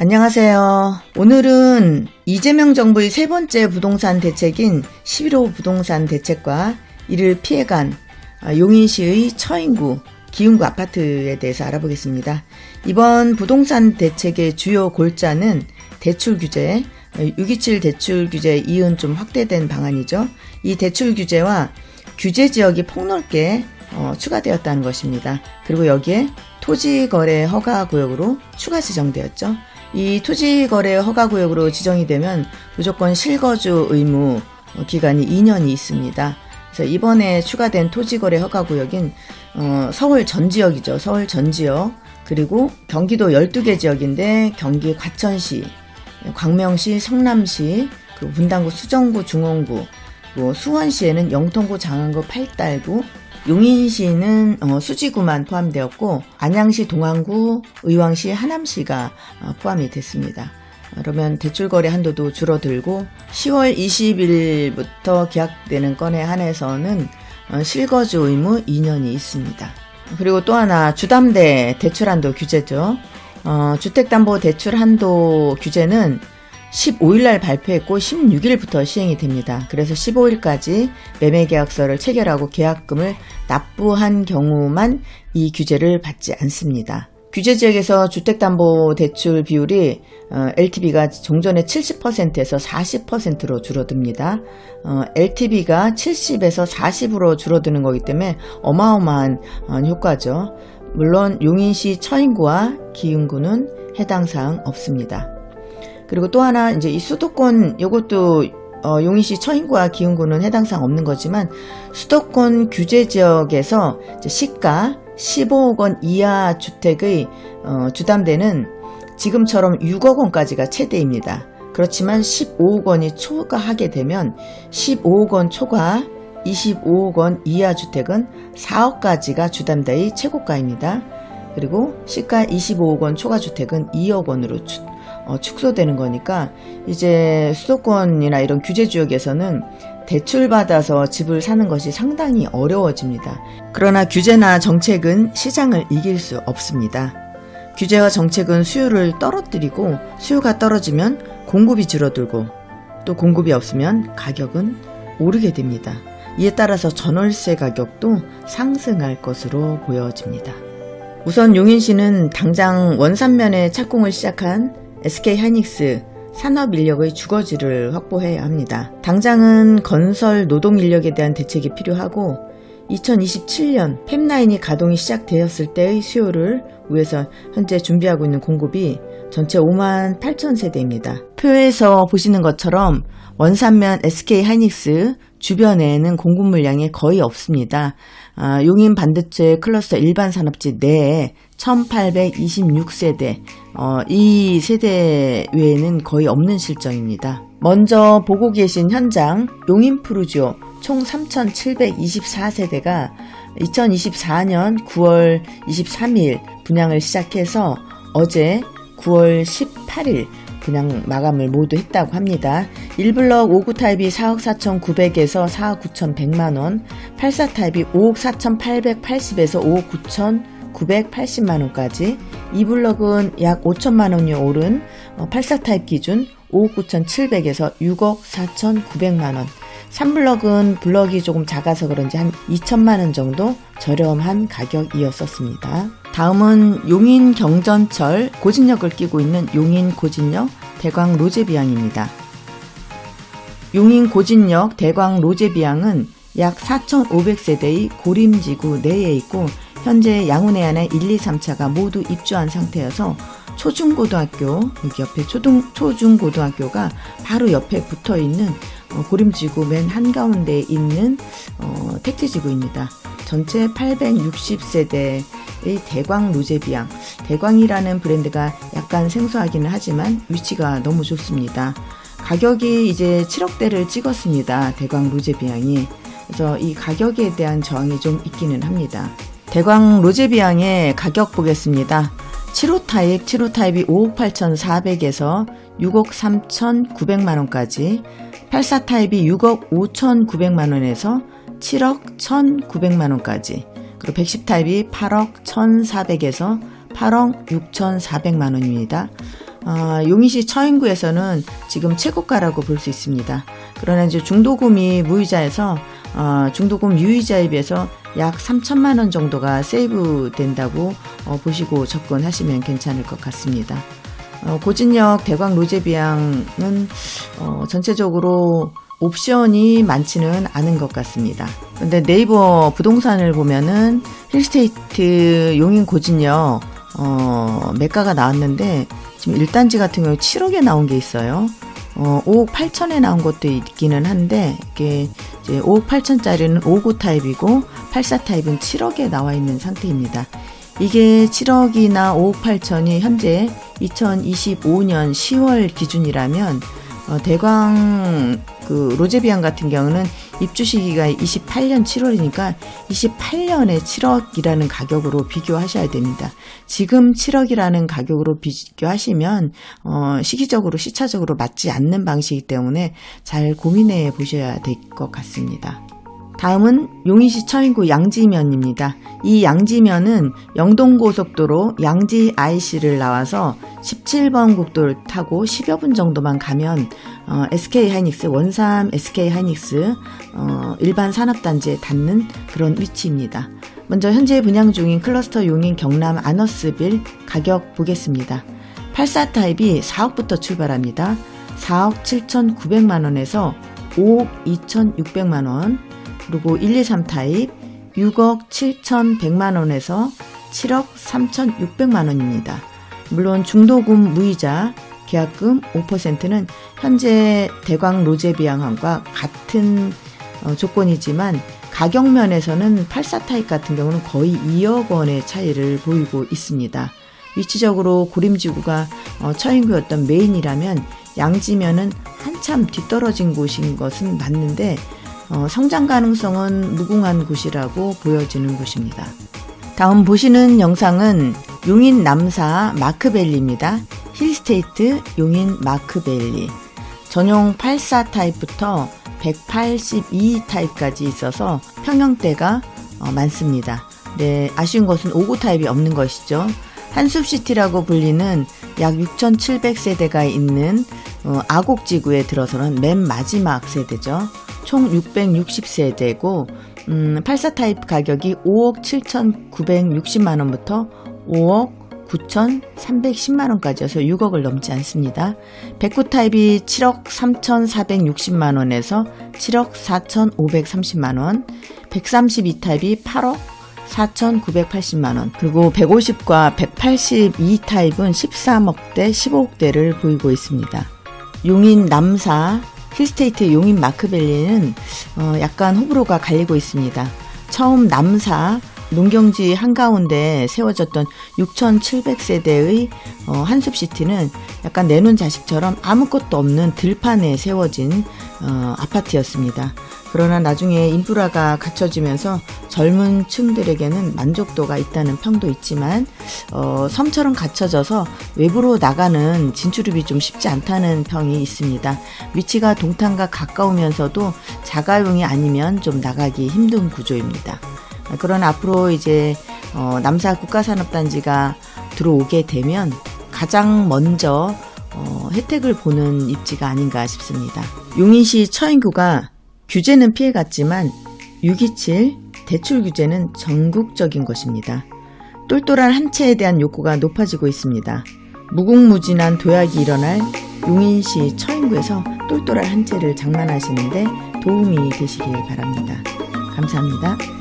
안녕하세요. 오늘은 이재명 정부의 세 번째 부동산 대책인 11호 부동산 대책과 이를 피해간 아, 용인시의 처인구 기흥구 아파트에 대해서 알아보겠습니다. 이번 부동산 대책의 주요 골자는 대출 규제, 627 대출 규제 이은 좀 확대된 방안이죠. 이 대출 규제와 규제 지역이 폭넓게 어, 추가되었다는 것입니다. 그리고 여기에 토지 거래 허가 구역으로 추가 지정되었죠. 이 토지 거래 허가 구역으로 지정이 되면 무조건 실거주 의무 기간이 2년이 있습니다. 그래서 이번에 추가된 토지 거래 허가 구역인 어, 서울 전 지역이죠. 서울 전 지역 그리고 경기도 12개 지역인데 경기 과천시, 광명시, 성남시, 그리고 분당구, 수정구, 중원구, 그리고 수원시에는 영통구, 장안구, 팔달구, 용인시는 어, 수지구만 포함되었고 안양시, 동안구, 의왕시, 하남시가 어, 포함이 됐습니다. 그러면 대출 거래 한도도 줄어들고 10월 20일부터 계약되는 건에 한해서는 어, 실거주 의무 2년이 있습니다. 그리고 또 하나 주담대 대출 한도 규제죠. 어, 주택담보대출 한도 규제는 15일 날 발표했고 16일부터 시행이 됩니다. 그래서 15일까지 매매계약서를 체결하고 계약금을 납부한 경우만 이 규제를 받지 않습니다. 규제 지역에서 주택담보대출 비율이 어, LTV가 종전의 70%에서 40%로 줄어듭니다. 어, LTV가 70에서 40으로 줄어드는 거기 때문에 어마어마한 어, 효과죠. 물론 용인시 처인구와 기흥구는 해당 사항 없습니다. 그리고 또 하나 이제 이 수도권 요것도 어, 용인시 처인구와 기흥구는 해당 사항 없는 거지만 수도권 규제 지역에서 시가 15억 원 이하 주택의 어, 주담대는 지금처럼 6억 원까지가 최대입니다. 그렇지만 15억 원이 초과하게 되면 15억 원 초과 25억 원 이하 주택은 4억까지가 주담대의 최고가입니다. 그리고 시가 25억 원 초과 주택은 2억 원으로 주, 어, 축소되는 거니까 이제 수도권이나 이런 규제 지역에서는 대출받아서 집을 사는 것이 상당히 어려워집니다. 그러나 규제나 정책은 시장을 이길 수 없습니다. 규제와 정책은 수요를 떨어뜨리고 수요가 떨어지면 공급이 줄어들고 또 공급이 없으면 가격은 오르게 됩니다. 이에 따라서 전월세 가격도 상승할 것으로 보여집니다. 우선 용인시는 당장 원산면에 착공을 시작한 SK 하이닉스 산업 인력의 주거지를 확보해야 합니다. 당장은 건설 노동 인력에 대한 대책이 필요하고 2027년 팹라인이 가동이 시작되었을 때의 수요를 위해서 현재 준비하고 있는 공급이 전체 5만 8천 세대입니다. 표에서 보시는 것처럼 원산면 SK 하이닉스 주변에는 공급 물량이 거의 없습니다. 아, 용인 반도체 클러스터 일반 산업지 내에 1826세대, 어, 이 세대 외에는 거의 없는 실정입니다. 먼저 보고 계신 현장 용인 프루지오 총 3724세대가 2024년 9월 23일 분양을 시작해서 어제 9월 18일 분양 마감을 모두 했다고 합니다. 1블럭 5구 타입이 4억 4,900에서 4억 9,100만원, 84 타입이 5억 4,880에서 5억 9,980만원까지, 2블럭은 약 5천만원이 오른 84 타입 기준 5억 9,700에서 6억 4,900만원, 3블럭은 블럭이 조금 작아서 그런지 한 2천만원 정도 저렴한 가격이었었습니다. 다음은 용인 경전철 고진역을 끼고 있는 용인 고진역 대광 로제비앙입니다. 용인 고진역 대광 로제비앙은 약 4,500세대의 고림지구 내에 있고 현재 양운해안에 1, 2, 3차가 모두 입주한 상태여서 초중고등학교 여기 옆에 초등, 초중고등학교가 바로 옆에 붙어 있는 어, 고림지구 맨 한가운데에 있는 어, 택지지구입니다. 전체 860세대의 대광 로제비앙. 대광이라는 브랜드가 약간 생소하기는 하지만 위치가 너무 좋습니다. 가격이 이제 7억대를 찍었습니다. 대광 로제비앙이. 그래서 이 가격에 대한 저항이 좀 있기는 합니다. 대광 로제비앙의 가격 보겠습니다. 7호 타입, 7호 타입이 5억 8,400에서 6억 3,900만원까지, 84 타입이 6억 5,900만원에서 7억 1,900만 원까지, 그리고 110 타입이 8억 1,400에서 8억 6,400만 원입니다. 아, 용인시 처인구에서는 지금 최고가라고 볼 수 있습니다. 그러나 이제 중도금이 무이자에서 어, 중도금 유이자에 비해서 약 3천만 원 정도가 세이브 된다고 어, 보시고 접근하시면 괜찮을 것 같습니다. 어, 고진역 대광 로제비앙은 어, 전체적으로 옵션이 많지는 않은 것 같습니다. 근데 네이버 부동산을 보면은 힐스테이트 용인 고진역 어, 매가가 나왔는데 지금 1단지 같은 경우 7억에 나온 게 있어요. 어, 5억 8천에 나온 것도 있기는 한데 이게 이제 5억 8천짜리는 5구 타입이고 84 타입은 7억에 나와 있는 상태입니다. 이게 7억이나 5억 8천이 현재 2025년 10월 기준이라면 어, 대광 그 로제비앙 같은 경우는 입주 시기가 28년 7월이니까 28년에 7억이라는 가격으로 비교하셔야 됩니다. 지금 7억이라는 가격으로 비교하시면 어, 시기적으로 시차적으로 맞지 않는 방식이기 때문에 잘 고민해 보셔야 될 것 같습니다. 다음은 용인시 처인구 양지면입니다. 이 양지면은 영동고속도로 양지 IC를 나와서 17번 국도를 타고 10여 분 정도만 가면 어, SK 하이닉스 원삼 SK 하이닉스 어, 일반 산업단지에 닿는 그런 위치입니다. 먼저 현재 분양 중인 클러스터 용인 경남 아너스빌 가격 보겠습니다. 84 타입이 4억부터 출발합니다. 4억 7,900만 원에서 5억 2,600만 원, 그리고 123 타입 6억 7,100만 원에서 7억 3,600만 원입니다. 물론 중도금 무이자 계약금 5%는 현재 대광 로제비앙함과 같은 어, 조건이지만 가격 면에서는 84 타입 같은 경우는 거의 2억 원의 차이를 보이고 있습니다. 위치적으로 고림지구가 어, 처인구였던 메인이라면 양지면은 한참 뒤떨어진 곳인 것은 맞는데 어, 성장 가능성은 무궁한 곳이라고 보여지는 곳입니다. 다음 보시는 영상은 용인 남사 마크밸리입니다. 힐스테이트 용인 마크밸리. 전용 84 타입부터 182 타입까지 있어서 평형대가 어, 많습니다. 네, 아쉬운 것은 59 타입이 없는 것이죠. 한숲시티라고 불리는 약 6,700세대가 있는 어, 아곡지구에 들어서는 맨 마지막 세대죠. 총 660세대고 음, 84 타입 가격이 5억 7,960만 원부터 5억 9,310만 원까지여서 6억을 넘지 않습니다. 109 타입이 7억 3,460만 원에서 7억 4,530만 원, 132 타입이 8억 4,980만원. 그리고 150과 182 타입은 13억대, 15억대를 보이고 있습니다. 용인 남사, 힐스테이트 용인 마크밸리는 어, 약간 호불호가 갈리고 있습니다. 처음 남사, 농경지 한가운데 세워졌던 6,700세대의 어, 한숲시티는 약간 내놓은 자식처럼 아무것도 없는 들판에 세워진 어, 아파트였습니다. 그러나 나중에 인프라가 갖춰지면서 젊은 층들에게는 만족도가 있다는 평도 있지만 어, 섬처럼 갖춰져서 외부로 나가는 진출입이 좀 쉽지 않다는 평이 있습니다. 위치가 동탄과 가까우면서도 자가용이 아니면 좀 나가기 힘든 구조입니다. 그러나 앞으로 이제 어, 남사 국가산업단지가 들어오게 되면 가장 먼저 어, 혜택을 보는 입지가 아닌가 싶습니다. 용인시 처인구가 규제는 피해갔지만 627 대출 규제는 전국적인 것입니다. 똘똘한 한 채에 대한 욕구가 높아지고 있습니다. 무궁무진한 도약이 일어날 용인시 처인구에서 똘똘한 한 채를 장만하시는데 도움이 되시길 바랍니다. 감사합니다.